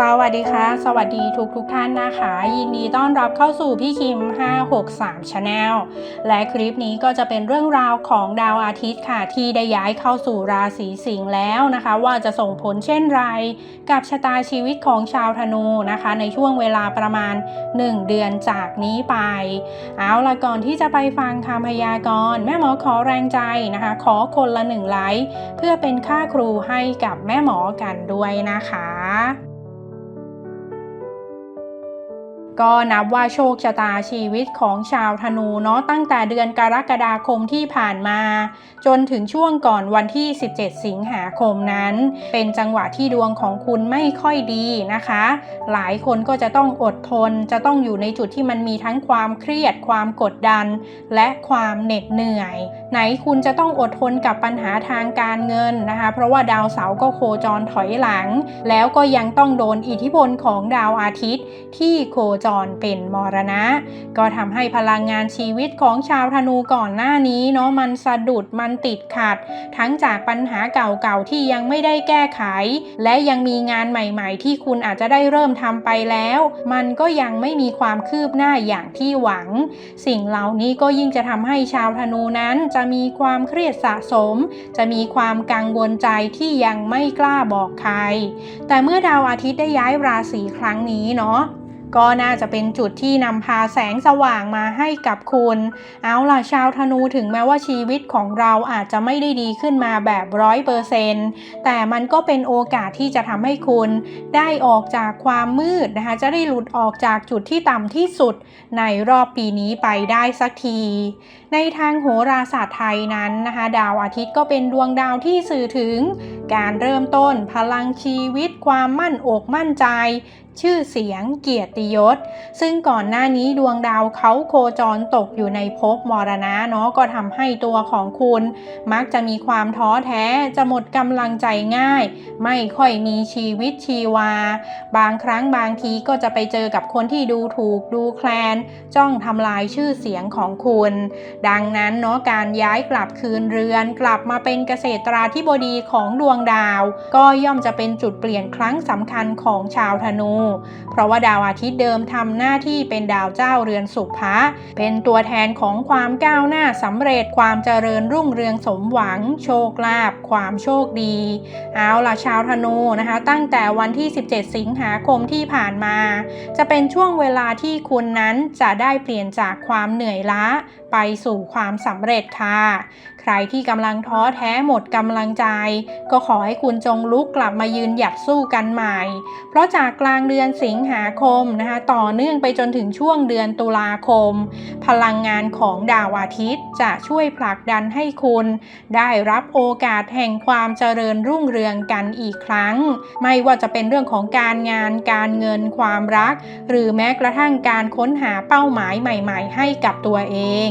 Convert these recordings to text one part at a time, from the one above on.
สวัสดีค่ะ สวัสดีทุกทุกท่านนะคะ ยินดีต้อนรับเข้าสู่พี่คิม 563 Channel และคลิปนี้ก็จะเป็นเรื่องราวของดาวอาทิตย์ค่ะ ที่ได้ย้ายเข้าสู่ราศีสิงห์แล้วนะคะ ว่าจะส่งผลเช่นไร กับชะตาชีวิตของชาวธนูนะคะ ในช่วงเวลาประมาณ 1 เดือนจากนี้ไป เอาละก่อนที่จะไปฟังคำพยากรณ์แม่หมอขอแรงใจนะคะ ขอคนละหนึ่งไลค์เพื่อเป็นค่าครูให้กับแม่หมอกันด้วยนะคะ ก็นับว่าโชคชะตาชีวิตของชาวธนูเนาะตั้งแต่เดือนกรกฎาคมที่ผ่านมา จนถึงช่วงก่อนวันที่ 17 สิงหาคมนั้น เป็นจังหวะที่ดวงของคุณไม่ค่อยดีนะคะ หลายคนก็จะต้องอดทน จะต้องอยู่ในจุดที่มันมีทั้งความเครียด ความกดดัน และความเหน็ดเหนื่อย ไหนคุณจะต้องอดทนกับปัญหาทางการเงินนะคะ เพราะว่าดาวเสาร์ก็โคจรถอยหลัง แล้วก็ยังต้องโดนอิทธิพลของดาวอาทิตย์ที่โคจรเป็นมรณะ ก็ทำให้พลังงานชีวิตของชาวธนูก่อนหน้านี้เนาะมันสะดุดมันติดขัด ทั้งจากปัญหาเก่าๆที่ยังไม่ได้แก้ไข และยังมีงานใหม่ๆ ที่คุณอาจจะได้เริ่มทำไปแล้ว มันก็ยังไม่มีความคืบหน้าอย่างที่หวัง สิ่งเหล่านี้ก็ยิ่งจะทำให้ชาวธนูนั้นจะมีความเครียดสะสม จะมีความกังวลใจที่ยังไม่กล้าบอกใคร แต่เมื่อดาวอาทิตย์ได้ย้ายราศีครั้งนี้เนาะ ก็น่าจะเป็นจุดที่นำพาแสงสว่างมาให้กับคุณ เอาล่ะชาวธนูถึงแม้ว่าชีวิตของเราอาจจะไม่ได้ดีขึ้นมาแบบร้อยเปอร์เซนต์แต่มันก็เป็นโอกาสที่จะทำให้คุณได้ออกจากความมืดนะคะ จะได้หลุดออกจากจุดที่ต่ำที่สุดในรอบปีนี้ไปได้สักที ในทางโหราศาสตร์ไทยนั้นนะคะ ดาวอาทิตย์ก็เป็นดวงดาวที่สื่อถึง การเริ่มต้นพลังชีวิตความมั่นอกมั่นใจ ชื่อเสียงเกียรติยศ ซึ่งก่อนหน้านี้ดวงดาวเขาโคจรตกอยู่ในภพมรณะเนาะก็ทำให้ตัวของคุณ มักจะมีความท้อแท้จะหมดกำลังใจง่าย ไม่ค่อยมีชีวิตชีวา บางครั้งบางทีก็จะไปเจอกับคนที่ดูถูกดูแคลน จ้องทำลายชื่อเสียงของคุณ ดังนั้นเนาะการย้ายกลับคืนเรือน กลับมาเป็นเกษตราธิบดีของดวงดาว ก็ย่อมจะเป็นจุดเปลี่ยนครั้งสำคัญของชาวธนูเพราะว่าดาวอาทิตย์เดิมทำหน้าที่เป็นดาวเจ้าเรือนสุภะเป็นตัวแทนของความก้าวหน้าสำเร็จความเจริญรุ่งเรืองสมหวัง โชคลาภความโชคดี เอาล่ะชาวธนูนะคะ ตั้งแต่วันที่ 17 สิงหาคมที่ผ่านมา จะเป็นช่วงเวลาที่คุณนั้นจะได้เปลี่ยนจากความเหนื่อยล้า ไปสู่ความสำเร็จค่ะ ใครที่กำลังท้อแท้หมดกำลังใจ ก็ขอให้คุณจงลุกกลับมายืนหยัดสู้กันใหม่ เพราะจากกลางเดือนสิงหาคมนะคะต่อเนื่องไปจนถึงช่วงเดือนตุลาคม พลังงานของดาวอาทิตย์จะช่วยผลักดันให้คุณ ได้รับโอกาสแห่งความเจริญรุ่งเรืองกันอีกครั้ง ไม่ว่าจะเป็นเรื่องของการงานการเงินความรัก หรือแม้กระทั่งการค้นหาเป้าหมายใหม่ ๆ ให้กับตัวเอง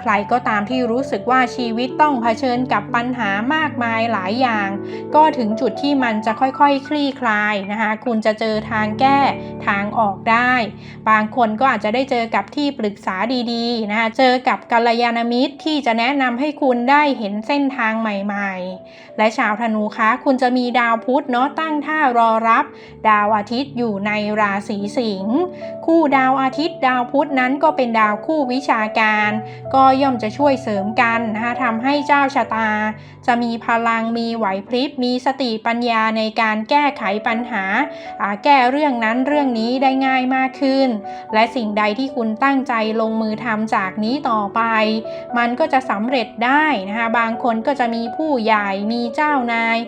ใครก็ตามที่รู้สึกว่าชีวิตต้องเผชิญกับปัญหามากมายหลายอย่าง ก็ถึงจุดที่มันจะค่อยๆคคลี่คลายนะคะ คุณจะเจอทางแก้ทางออกได้ บางคนก็อาจจะได้เจอกับที่ปรึกษาดีๆนะคะเจอกับกัลยาณมิตรที่จะแนะนำให้คุณได้เห็นเส้นทางใหม่ๆ และชาวธนูคะคุณจะมีดาวพุธเนาะตั้งท่ารอรับ ดาวอาทิตย์อยู่ในราศีสิงห์คู่ดาวอาทิตย์ ดาวพุธนั้นก็เป็นดาวคู่วิชาการ ก็ย่อมจะช่วยเสริมกันนะคะทำให้เจ้าชะตา จะมีพลังมีไหวพริบ มีสติปัญญาในการแก้ไขปัญหา แก้เรื่องนั้นเรื่องนี้ได้ง่ายมากขึ้น และสิ่งใดที่คุณตั้งใจลงมือทำจากนี้ต่อไป มันก็จะสำเร็จได้นะคะบางคนก็จะมีผู้ใหญ่มีเจ้านาย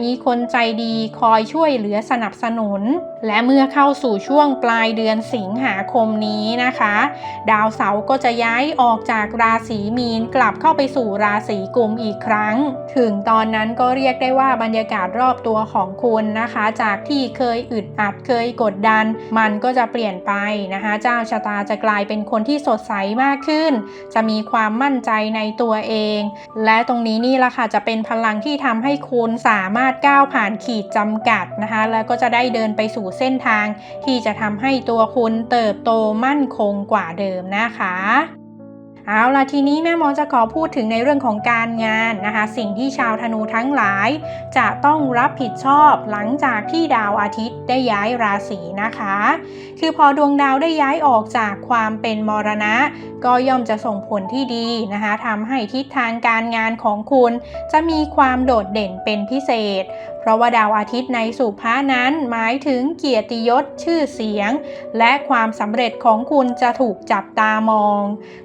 มีคนใจดีคอยช่วยเหลือสนับสนุน และเมื่อเข้าสู่ช่วงปลายเดือนสิงหาคมนี้นะคะ ดาวเสาร์ก็จะย้ายออกจากราศีมีนกลับเข้าไปสู่ราศีกุมอีกครั้ง ถึงตอนนั้นก็เรียกได้ว่าบรรยากาศรอบตัวของคุณนะคะ จากที่เคยอึดอัดเคยกดดัน มันก็จะเปลี่ยนไปนะคะ เจ้าชะตาจะกลายเป็นคนที่สดใสมากขึ้น จะมีความมั่นใจในตัวเอง และตรงนี้นี่แหละค่ะจะเป็นพลังที่ทำให้คุณสามารถก้าวผ่านขีดจำกัดนะคะ แล้วก็จะได้เดินไปสู่เส้นทาง ที่จะทำให้ตัวคุณเติบโตมั่นคงกว่าเดิมนะคะ เอาล่ะทีนี้แม่หมอจะขอพูดถึงในเรื่องของการงานนะคะ สิ่งที่ชาวธนูทั้งหลาย จะต้องรับผิดชอบหลังจากที่ดาวอาทิตย์ได้ย้ายราศีนะคะ คือพอดวงดาวได้ย้ายออกจากความเป็นมรณะ ก็ย่อมจะส่งผลที่ดีนะคะทำให้ทิศทางการงานของคุณ จะมีความโดดเด่นเป็นพิเศษ ราะว่าดาวอาทิตย์ในสุภานั้นหมายถึงเกียรติยศชื่อเสียง และความสำเร็จของคุณจะถูกจับตามอง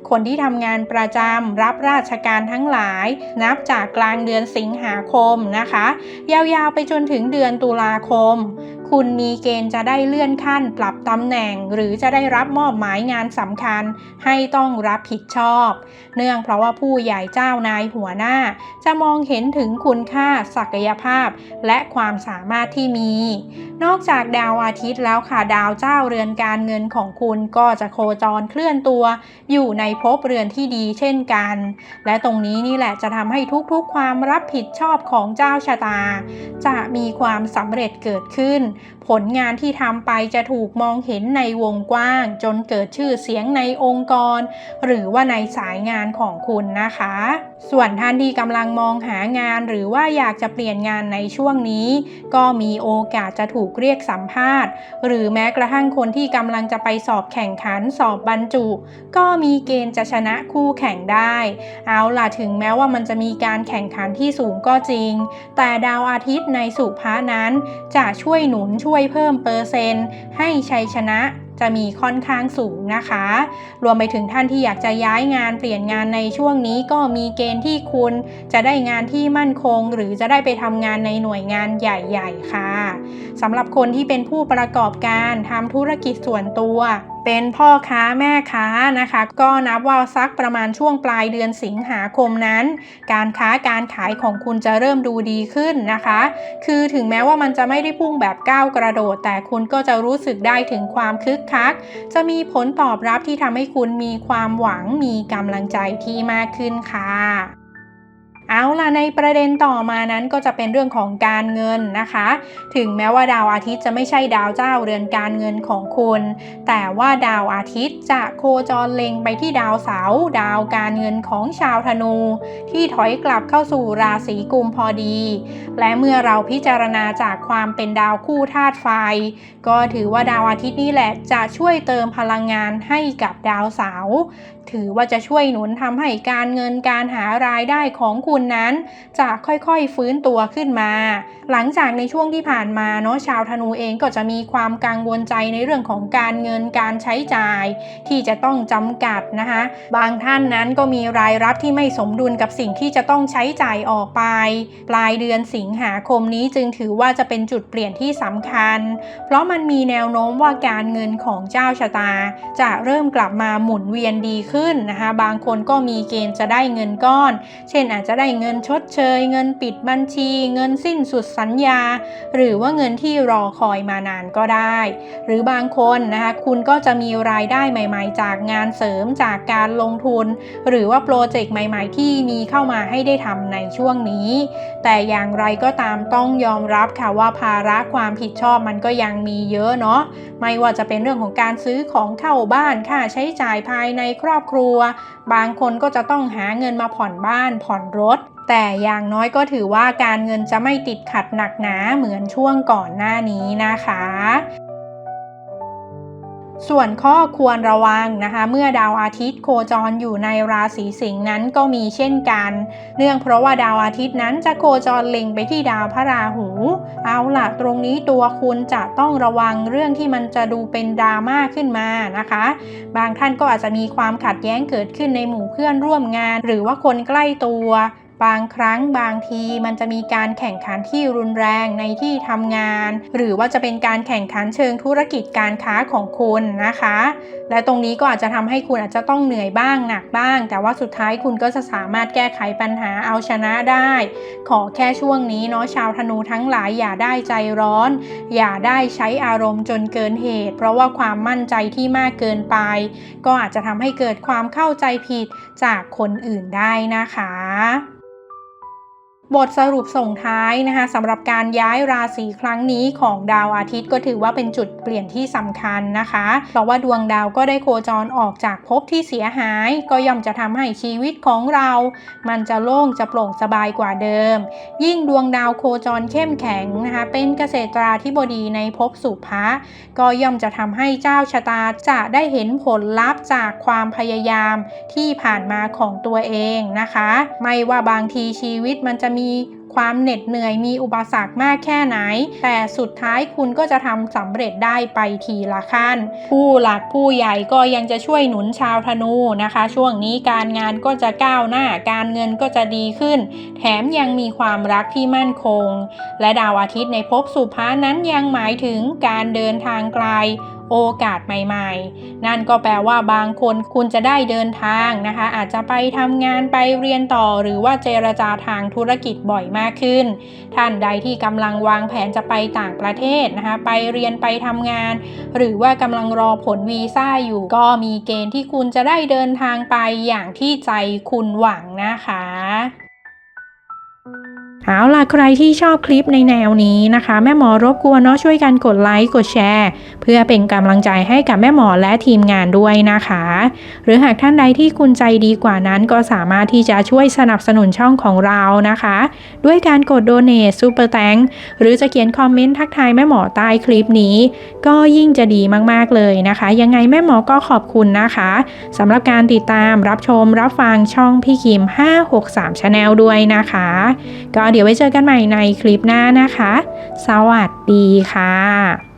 คนที่ทำงานประจำรับราชการทั้งหลาย นับจากกลางเดือนสิงหาคมนะคะ ยาวๆไปจนถึงเดือนตุลาคม คุณมีเกณฑ์จะได้เลื่อนขั้นปรับตำแหน่ง หรือจะได้รับมอบหมายงานสำคัญ ให้ต้องรับผิดชอบ เนื่องเพราะว่าผู้ใหญ่เจ้านายหัวหน้า จะมองเห็นถึงคุณค่าศักยภาพ และความสามารถที่มี นอกจากดาวอาทิตย์แล้วค่ะดาวเจ้าเรือนการเงินของคุณก็จะโคจรเคลื่อนตัว อยู่ในภพเรือนที่ดีเช่นกัน และตรงนี้นี่แหละจะทำให้ทุกๆ ความรับผิดชอบของเจ้าชะตา จะมีความสำเร็จเกิดขึ้นผลงานที่ทำไปจะถูกมองเห็นในวงกว้าง จนเกิดชื่อเสียงในองค์กร หรือว่าในสายงานของคุณนะคะ ส่วนท่านที่กำลังมองหางานหรือว่าอยากจะเปลี่ยนงานในช่วงนี้ ก็มีโอกาสจะถูกเรียกสัมภาษณ์ หรือแม้กระทั่งคนที่กำลังจะไปสอบแข่งขันสอบบรรจุ ก็มีเกณฑ์จะชนะคู่แข่งได้ เอาล่ะถึงแม้ว่ามันจะมีการแข่งขันที่สูงก็จริง แต่ดาวอาทิตย์ในสุภานั้น จะช่วยหนุนช่วยเพิ่มเปอร์เซ็นต์ให้ชัยชนะ จะมีค่อนข้างสูงนะคะ รวมไปถึงท่านที่อยากจะย้ายงานเปลี่ยนงานในช่วงนี้ก็มีเกณฑ์ที่คุณจะได้งานที่มั่นคง หรือจะได้ไปทำงานในหน่วยงานใหญ่ ๆ ค่ะสำหรับคนที่เป็นผู้ประกอบการทำธุรกิจส่วนตัวเป็นพ่อค้าแม่ค้านะคะ ก็นับว่าสักประมาณช่วงปลายเดือนสิงหาคมนั้น การค้าการขายของคุณจะเริ่มดูดีขึ้นนะคะ คือถึงแม้ว่ามันจะไม่ได้พุ่งแบบก้าวกระโดด แต่คุณก็จะรู้สึกได้ถึงความคึกคัก จะมีผลตอบรับที่ทำให้คุณมีความหวังมีกำลังใจที่มากขึ้นค่ะ เอาล่ะในประเด็นต่อมานั้นก็จะเป็นเรื่องของการเงินนะคะ ถึงแม้ว่าดาวอาทิตย์จะไม่ใช่ดาวเจ้าเรือนการเงินของคุณ แต่ว่าดาวอาทิตย์จะโคจรเล็งไปที่ดาวเสาร์ดาวการเงินของชาวธนู ที่ถอยกลับเข้าสู่ราศีกุมพอดี และเมื่อเราพิจารณาจากความเป็นดาวคู่ธาตุไฟ ก็ถือว่าดาวอาทิตย์นี่แหละจะช่วยเติมพลังงานให้กับดาวเสาร์ถือว่าจะช่วยหนุนทำให้การเงินการหารายได้ของคุณนั้นจะค่อยๆฟื้นตัวขึ้นมา หลังจากในช่วงที่ผ่านมาเนาะชาวธนูเองก็จะมีความกังวลใจในเรื่องของการเงินการใช้จ่าย ที่จะต้องจำกัดนะคะ บางท่านนั้นก็มีรายรับที่ไม่สมดุลกับสิ่งที่จะต้องใช้จ่ายออกไป ปลายเดือนสิงหาคมนี้จึงถือว่าจะเป็นจุดเปลี่ยนที่สำคัญ เพราะมันมีแนวโน้มว่าการเงินของเจ้าชะตา จะเริ่มกลับมาหมุนเวียนดีขึ้นนะคะ บางคนก็มีเกณฑ์จะได้เงินก้อน เช่นอาจจะได้เงินชดเชย เงินปิดบัญชี เงินสิ้นสุดสัญญา หรือว่าเงินที่รอคอยมานานก็ได้ หรือบางคนนะคะคุณก็จะมีรายได้ใหม่ ๆ จากงานเสริมจากการลงทุน หรือว่าโปรเจกต์ใหม่ ๆ ที่มีเข้ามาให้ได้ทำในช่วงนี้ แต่อย่างไรก็ตามต้องยอมรับค่ะว่าภาระความผิดชอบมันก็ยังมีเยอะเนาะไม่ว่าจะเป็นเรื่องของการซื้อของเข้าบ้านค่าใช้จ่ายภายในครอบครัว บางคนก็จะต้องหาเงินมาผ่อนบ้านผ่อนรถ แต่อย่างน้อยก็ถือว่าการเงินจะไม่ติดขัดหนักหนาเหมือนช่วงก่อนหน้านี้นะคะ ส่วนข้อควรระวังนะคะ เมื่อดาวอาทิตย์โคจรอยู่ในราศีสิงห์นั้นก็มีเช่นกัน เนื่องเพราะว่าดาวอาทิตย์นั้นจะโคจรเล็งไปที่ดาวพระราหู เอาล่ะตรงนี้ตัวคุณจะต้องระวังเรื่องที่มันจะดูเป็นดราม่าขึ้นมานะคะ บางท่านก็อาจจะมีความขัดแย้งเกิดขึ้นในหมู่เพื่อนร่วมงาน หรือว่าคนใกล้ตัว บางครั้งบางทีมันจะมีการแข่งขันที่รุนแรงในที่ทำงาน หรือว่าจะเป็นการแข่งขันเชิงธุรกิจการค้าของคุณนะคะ และตรงนี้ก็อาจจะทำให้คุณอาจจะต้องเหนื่อยบ้างหนักบ้าง แต่ว่าสุดท้ายคุณก็จะสามารถแก้ไขปัญหาเอาชนะได้ ขอแค่ช่วงนี้เนาะชาวธนูทั้งหลายอย่าได้ใจร้อน อย่าได้ใช้อารมณ์จนเกินเหตุ เพราะว่าความมั่นใจที่มากเกินไป ก็อาจจะทำให้เกิดความเข้าใจผิดจากคนอื่นได้นะคะ บทสรุปส่งท้ายนะคะสำหรับการย้ายราศีครั้งนี้ของดาวอาทิตย์ก็ถือว่าเป็นจุดเปลี่ยนที่สำคัญนะคะ เพราะว่าดวงดาวก็ได้โคจรออกจากภพที่เสียหาย ก็ย่อมจะทำให้ชีวิตของเรา มันจะโล่งจะโปร่งสบายกว่าเดิม ยิ่งดวงดาวโคจรเข้มแข็งนะคะเป็นเกษตราธิบดีในภพสุภะก็ย่อมจะทำให้เจ้าชะตาจะได้เห็นผลลัพธ์จากความพยายามที่ผ่านมาของตัวเองนะคะ ไม่ว่าบางทีชีวิตมันจะมี kami. ความเหน็ดเหนื่อยมีอุปสรรคมากแค่ไหน แต่สุดท้ายคุณก็จะทำสำเร็จได้ไปทีละขั้น ผู้หลักผู้ใหญ่ก็ยังจะช่วยหนุนชาวธนูนะคะ ช่วงนี้การงานก็จะก้าวหน้าการเงินก็จะดีขึ้น แถมยังมีความรักที่มั่นคง และดาวอาทิตย์ในภพสุภานั้นยังหมายถึงการเดินทางไกลโอกาสใหม่ๆ นั่นก็แปลว่าบางคนคุณจะได้เดินทางนะคะ อาจจะไปทำงานไปเรียนต่อหรือว่าเจรจาทางธุรกิจบ่อยมากขึ้น ท่านใดที่กำลังวางแผนจะไปต่างประเทศนะคะไปเรียนไปทำงาน หรือว่ากำลังรอผลวีซ่าอยู่ก็มีเกณฑ์ที่คุณจะได้เดินทางไปอย่างที่ใจคุณหวังนะคะ เอาล่ะใครที่ชอบคลิปในแนวนี้นะคะ แม่หมอรบกวนเนาะช่วยกันกดไลค์กดแชร์ เพื่อเป็นกำลังใจให้กับแม่หมอและทีมงานด้วยนะคะ หรือหากท่านใดที่คุณใจดีกว่านั้นก็สามารถที่จะช่วยสนับสนุนช่องของเรานะคะ ด้วยการกดโดเน t ซูเปอร์แตงหรือจะเขียนคอมเมนต์ทักทายแม่หมอใต้คลิปนี้ ก็ยิ่งจะดีมากๆเลยนะคะ ยังไงแม่หมอก็ขอบคุณนะคะสำหรับการติดตามรับชมรับฟังช่องพี่คิม 563 Channel ด้วยนะคะ ก็เดี๋ยวดี๋ยวไว้เจอกันใหม่ในคลิปหน้านะคะ สวัสดีค่ะ